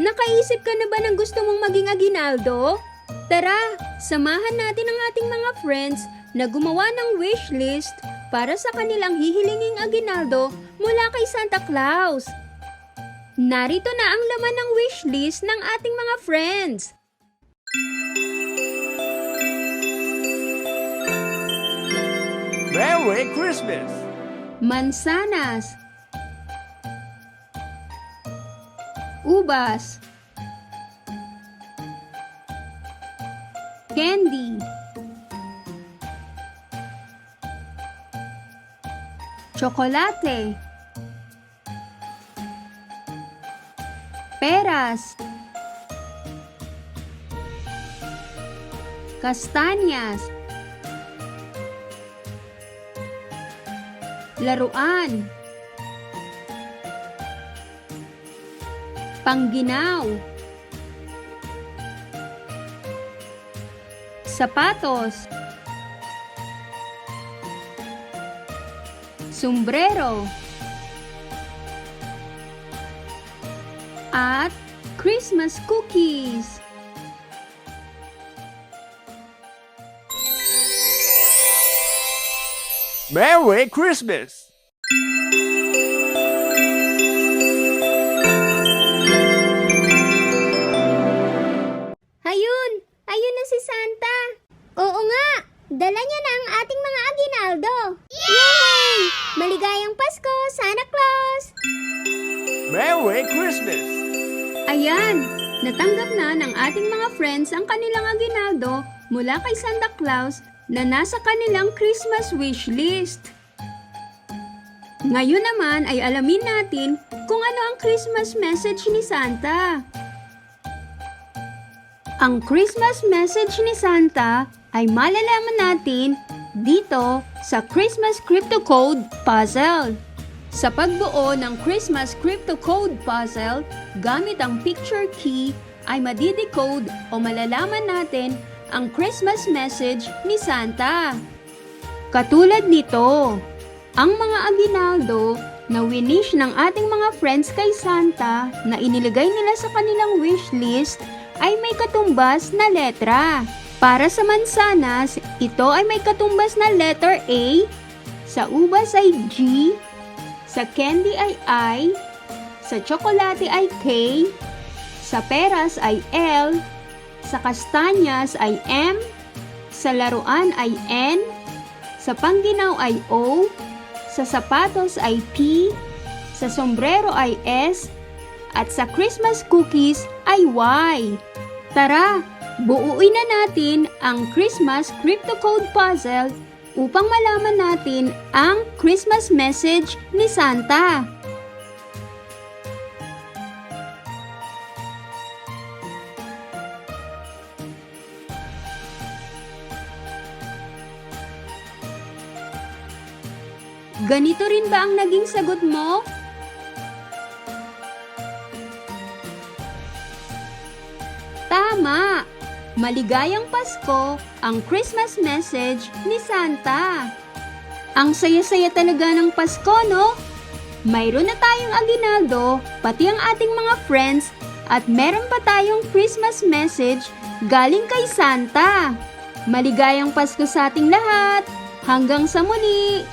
nakaisip ka na ba ng gusto mong maging aginaldo? Tara, samahan natin ang ating mga friends na gumawa ng wish list para sa kanilang hihilinging aginaldo mula kay Santa Claus. Narito na ang laman ng wish list ng ating mga friends. Merry Christmas! Mansanas Ubas. Candy. Chocolate. Peras. Kastanyas Laruan Pangginaw. Sapatos. Sombrero. At Christmas cookies. Merry Christmas! Aginaldo! Yay! Maligayang Pasko, Santa Claus! Merry Christmas! Ayan, natanggap na ng ating mga friends ang kanilang aginaldo mula kay Santa Claus na nasa kanilang Christmas wish list. Ngayon naman ay alamin natin kung ano ang Christmas message ni Santa. Ang Christmas message ni Santa ay malalaman natin dito sa Christmas Crypto Code Puzzle. Sa pagbuo ng Christmas Crypto Code Puzzle, gamit ang picture key ay madidecode o malalaman natin ang Christmas message ni Santa. Katulad nito, ang mga aginaldo na winish ng ating mga friends kay Santa na inilagay nila sa kanilang wish list ay may katumbas na letra. Para sa mansanas, ito ay may katumbas na letter A, sa ubas ay G, sa candy ay I, sa tsokolate ay K, sa peras ay L, sa kastanyas ay M, sa laruan ay N, sa pangginaw ay O, sa sapatos ay P, sa sombrero ay S, at sa Christmas cookies ay Y. Tara, buuin na natin ang Christmas Crypto Code Puzzle upang malaman natin ang Christmas message ni Santa. Ganito rin ba ang naging sagot mo? Tama! Maligayang Pasko ang Christmas message ni Santa. Ang saya-saya talaga ng Pasko, no? Mayroon na tayong aginaldo, pati ang ating mga friends, at meron pa tayong Christmas message galing kay Santa. Maligayang Pasko sa ating lahat! Hanggang sa muli!